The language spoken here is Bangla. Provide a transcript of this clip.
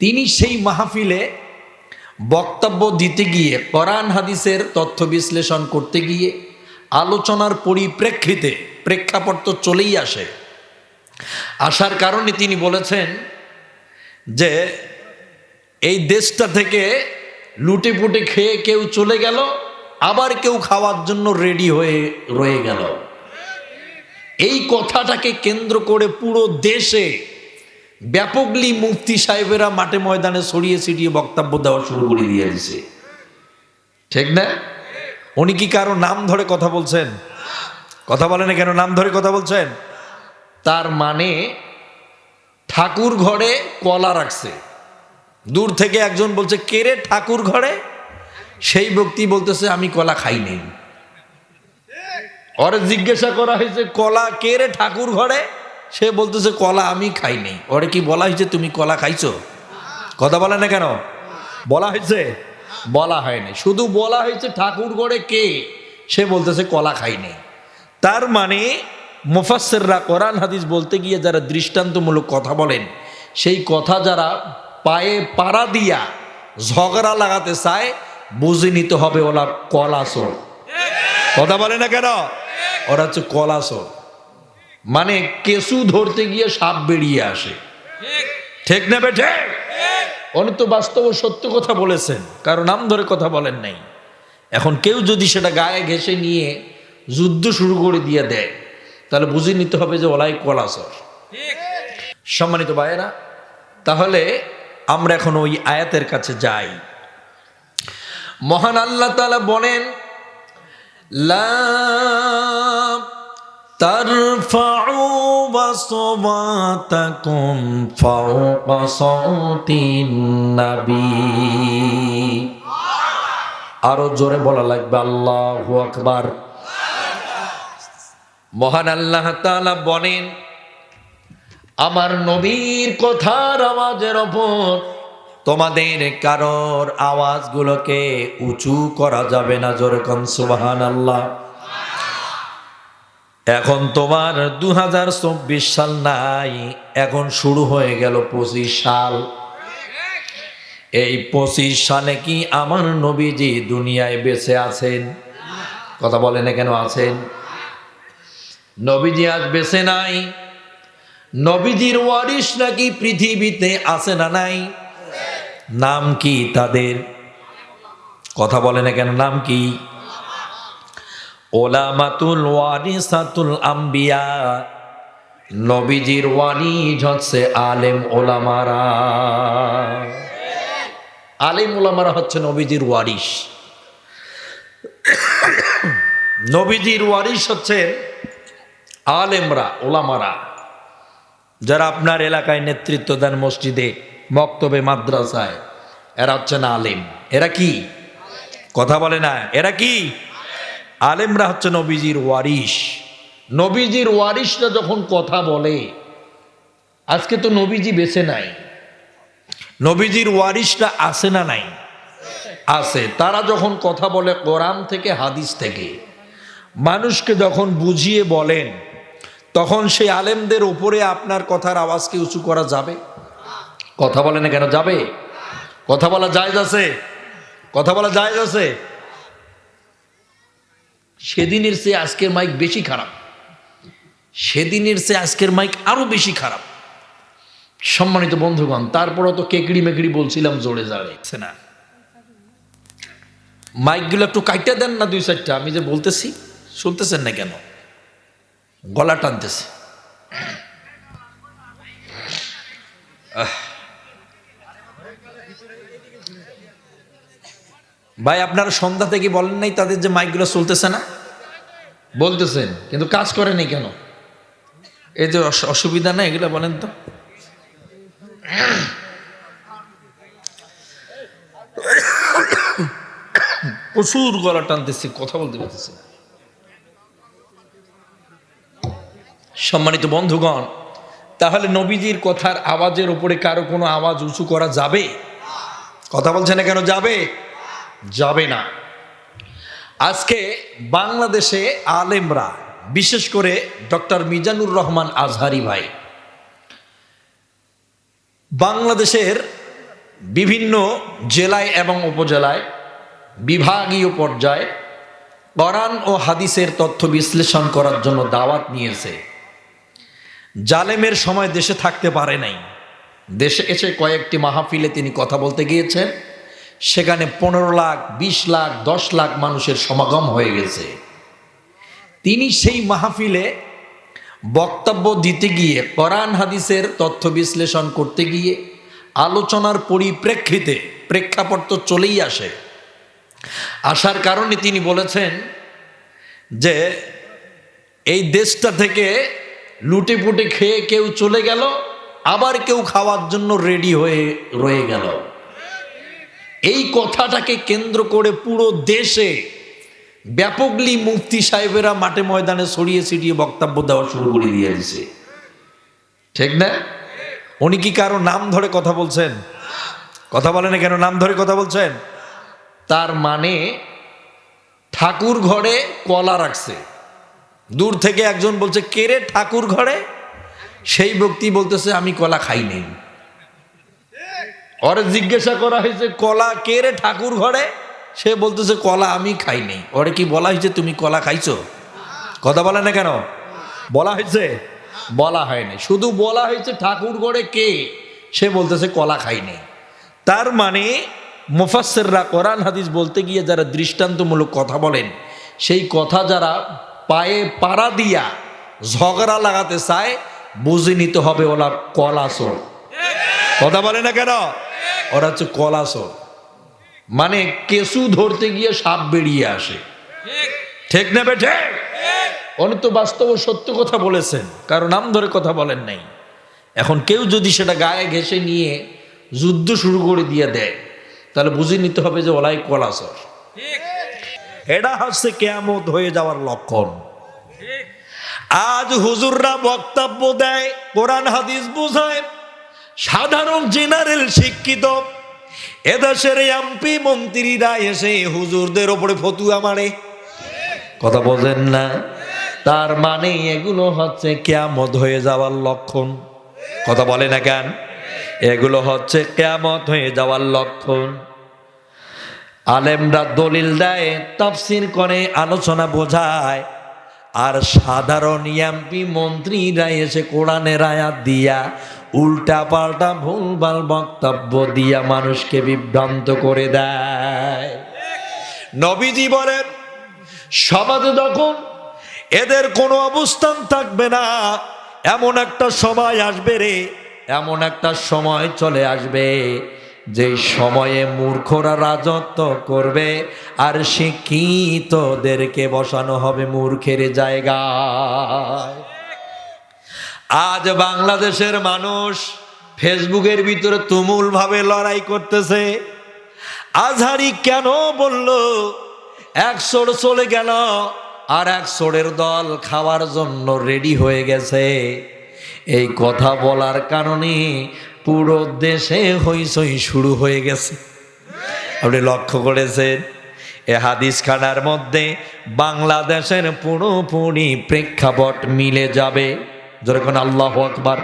তিনি সেই মাহফিলে বক্তব্য দিতে গিয়ে কোরআন হাদিসের তথ্য বিশ্লেষণ করতে গিয়ে আলোচনার পরিপ্রেক্ষিতে প্রেক্ষাপট তো চলেই আসে। আসার কারণে তিনি বলেছেন যে, এই দেশটা থেকে লুটে পুটে খেয়ে কেউ চলে গেল, আবার কেউ খাওয়ার জন্য রেডি হয়ে রয়ে গেল। এই কথাটাকে কেন্দ্র করে পুরো দেশে ব্যাপকলি মুফতি সাহেবেরা মাঠে ময়দানে ছড়িয়ে ছিটিয়ে বক্তব্য দেওয়া শুরু করে দিয়েছে ঠিক না? উনি কি কারও নাম ধরে কথা বলছেন? কথা বলেন কেন? নাম ধরে কথা বলছেন? তার মানে ঠাকুর ঘরে কলা রাখছে। দূর থেকে একজন বলছে কেরে ঠাকুর ঘরে? সেই ব্যক্তি বলতেছে, আমি কলা খাই নেই। ওরে জিজ্ঞাসা করা হয়েছে, কলা কে রে ঠাকুর ঘরে? সে বলতেছে, কলা আমি খাই নেই ওরে কি বলা হয়েছে? তুমি কলা খাইছো? কথা বলে না কেন? বলা হয়েছে? বলা হয়নি। শুধু বলা হয়েছে, ঠাকুর ঘরে কে? সে বলতেছে, কলা খাই নেই তার মানে মুফাসসিররা কোরআন, হাদিস বলতে গিয়ে যারা দৃষ্টান্তমূলক কথা বলেন, সেই কথা যারা পায়ে পাড়া দিয়া ঝগড়া লাগাতে চায়, বুঝে নিতে হবে ওলা কলাসর। কথা বলে না কেন? ওরা হচ্ছে কলাসর। মানে কেসু ধরতে গিয়ে সাপ বেরিয়ে আসে। ঠিক। না বেঠে? উনি তো বাস্তব সত্য কথা বলেছেন কারও নাম ধরে কথা বলেন নাই। এখন কেউ যদি সেটা গায়ে ঘেসে নিয়ে যুদ্ধ শুরু করে দিয়ে দেয় তাহলে বুঝে নিতে হবে যে ওলাই কলাসর। সম্মানিত ভাইয়েরা তাহলে আমরা এখন ওই আয়াতের কাছে যাই। মহান আল্লাহ তাআলা বলেন লা ترفعوا أصواتكم فوق صوت النبي আরো জোরে বলা লাগবে আল্লাহু আকবার মহান আল্লাহ তাআলা বলেন আমার নবীর কথার আওয়াজের ওপর তোমাদের কারোর আওয়াজগুলোকে উঁচু করা যাবে না জোরে কন সুবাহান আল্লাহ এখন তোমার দু হাজার চব্বিশ সাল নাই, এখন শুরু হয়ে গেল পঁচিশ সাল। এই পঁচিশ সালে কি আমার নবীজি দুনিয়ায় বেঁচে আছেন? কথা বলেন কেন আছেন? নবীজি আজ বেঁচে নাই। নবীজির ওয়ারিস নাকি পৃথিবীতে আছে না নাই? নাম কি তাদের? কথা বলে না কেন, নাম কি? ওলামাতুল ওয়ারিসাতুল আম্বিয়া। নবীজির ওয়ারিস হচ্ছে আলেম ওলামারা। আলেম ওলামারা হচ্ছে নবীজির ওয়ারিস নবীজির ওয়ারিস হচ্ছে আলেমরা, ওলামারা। যারা আপনার এলাকায় নেতৃত্ব দেন মসজিদে, মক্তবে, মাদ্রাসায়, এরা হচ্ছেন আলেম। এরা কি? কথা বলে না। এরা কি? আলেমরা হচ্ছে নবীজির ওয়ারিস নবীজির ওয়ারিসরা যখন কথা বলে, আজকে তো নবীজি বেছে নাই। নবীজির ওয়ারিসরা আছে না নাই? আছে। তারা যখন কথা বলে কোরআন থেকে, হাদিস থেকে, মানুষকে যখন বুঝিয়ে বলেন, তখন সেই আলেমদের উপরে আপনার কথার আওয়াজকে উঁচু করা যাবে? কথা বলে না কেন যাবে? কথা বলা যায় আছে? কথা বলা যায় আছে? সেদিনের চেয়ে আজকের মাইক বেশি খারাপ। সেদিনের চেয়ে আজকের মাইক আরও বেশি খারাপ। সম্মানিত বন্ধুগণ তারপরও তো কেকড়ি মেকড়ি বলছিলাম জোরে জাড়ে না। মাইকগুলো একটু কাইটা দেন না দুই চারটা আমি যে বলতেছি শুনতেছেন না কেন? গলা টানতেছে। আহ। ভাই আপনারা সন্ধ্যা থেকে বলেন নাই তাদের যে মাইকগুলো চলতেছে না? বলতেছেন কিন্তু কাজ করেনি কেন? এই যে অসুবিধা না এগুলো বলেন তো। প্রচুর গলা টানতেছি কথা বলতে পারতেছি সম্মানিত বন্ধুগণ তাহলে নবীজির কথার আওয়াজের উপরে কারও কোনো আওয়াজ উঁচু করা যাবে? কথা বলছে না কেন যাবে? যাবে না। আজকে বাংলাদেশে আলেমরা, বিশেষ করে ডক্টর মিজানুর রহমান আজহারি ভাই, বাংলাদেশের বিভিন্ন জেলায় এবং উপজেলায় বিভাগীয় পর্যায়ে কোরআন ও হাদিসের তথ্য বিশ্লেষণ করার জন্য দাওয়াত নিয়েছে। জালেমের সময় দেশে থাকতে পারে নাই। দেশে এসে কয়েকটি মাহফিলে তিনি কথা বলতে গিয়েছেন। সেখানে পনেরো লাখ, বিশ লাখ, দশ লাখ মানুষের সমাগম হয়ে গেছে। তিনি সেই মাহফিলে বক্তব্য দিতে গিয়ে, কোরআন হাদিসের তথ্য বিশ্লেষণ করতে গিয়ে, আলোচনার পরিপ্রেক্ষিতে, প্রেক্ষাপট তো চলেই আসে। আসার কারণে তিনি বলেছেন যে, এই দেশটা থেকে লুটে পুটে খেয়ে কেউ চলে গেল, আবার কেউ খাওয়ার জন্য রেডি হয়ে রয়ে গেল। এই কথাটাকে কেন্দ্র করে পুরো দেশে ব্যাপকলি মুফতি সাহেবেরা মাঠে ময়দানে ছড়িয়ে ছিটিয়ে বক্তব্য দেওয়া শুরু করে দিয়েছে। ঠিক না? উনি কি কারও নাম ধরে কথা বলছেন? কথা বলেন কেন? নাম ধরে কথা বলছেন? তার মানে ঠাকুর ঘরে কলা রাখছে। দূর থেকে একজন বলছে কেরে ঠাকুর ঘরে? সেই ব্যক্তি বলতেছে, আমি কলা খাই নেই। ওরে জিজ্ঞাসা করা হয়েছে, কলা কে রে ঠাকুর ঘরে? সে বলতেছে, কলা আমি খাই নেই। ওরে কি বলা হয়েছে, তুমি কলা খাইছো? কথা বলে না কেন? বলা হয়েছে? বলা হয়নি শুধু বলা হয়েছে, ঠাকুর ঘরে কে? সে বলতেছে, কলা খাই নেই। তার মানে মুফাসসিররা কোরআন, হাদিস বলতে গিয়ে যারা দৃষ্টান্তমূলক কথা বলেন, সেই কথা যারা পায়ে পাড়া দিয়া ঝগড়া লাগাতে চায়, বুঝে নিতে হবে ওলা কলাসর কথা বলে না কেন? ওরা হচ্ছে কলাসর। মানে কেসু ধরতে গিয়ে সাপ বেরিয়ে আসে। ঠিক। না বেঠে? উনি তো বাস্তব সত্য কথা বলেছেন কারও নাম ধরে কথা বলেন নাই। এখন কেউ যদি সেটা গায়ে ঘেসে নিয়ে যুদ্ধ শুরু করে দিয়ে দেয় তাহলে বুঝে নিতে হবে যে ওলাই কলাসর। এটা হচ্ছে কেয়ামত হয়ে যাওয়ার লক্ষণ। আজ হুজুররা বক্তব্য দেয় কোরআন হাদিস বোঝায় সাধারণ জেনারেল শিক্ষিত। এদেশের এমপি মন্ত্রীরা এসে হুজুরদের ওপরে ফতুয়া মারে। কথা বোঝেন না? তার মানে এগুলো হচ্ছে কেয়ামত হয়ে যাওয়ার লক্ষণ। কথা বলে না কেন? এগুলো হচ্ছে কেয়ামত হয়ে যাওয়ার লক্ষণ। আলেমরা দলিল দেয়, তাফসির করে, আলোচনা বোঝায়। আর সাধারণ এমপি মন্ত্রীরা এসে কোরআনের আয়াত দিয়া উল্টা পাল্টা ভুলভাল বক্তব্য দিয়া মানুষকে বিভ্রান্ত করে দেয়। নবীজি বলেন, সমাজে যখন এদের কোনো অবস্থান থাকবে না। এমন একটা সময় আসবে রে, এমন একটা সময় চলে আসবে। যে সময়ে মূর্খরা রাজত্ব করবে, আর শিক্ষিতদেরকে বসানো হবে মূর্খের জায়গায়। আজ বাংলাদেশের মানুষ ফেসবুকের ভিতরে তুমুল ভাবে লড়াই করতেছে। আজহারি কেন বলল, এক সোড় চলে গেল, আর এক সোড়ের দল খাওয়ার জন্য রেডি হয়ে গেছে। এই কথা বলার কারণে পুরো দেশে হইসই শুরু হয়ে গেছে। আপনি লক্ষ্য করেছেন, এ হাদিস খানার মধ্যে বাংলাদেশের পুরোপুরি প্রেক্ষাপট মিলে যাবে। যেরকম আল্লাহ আকবার।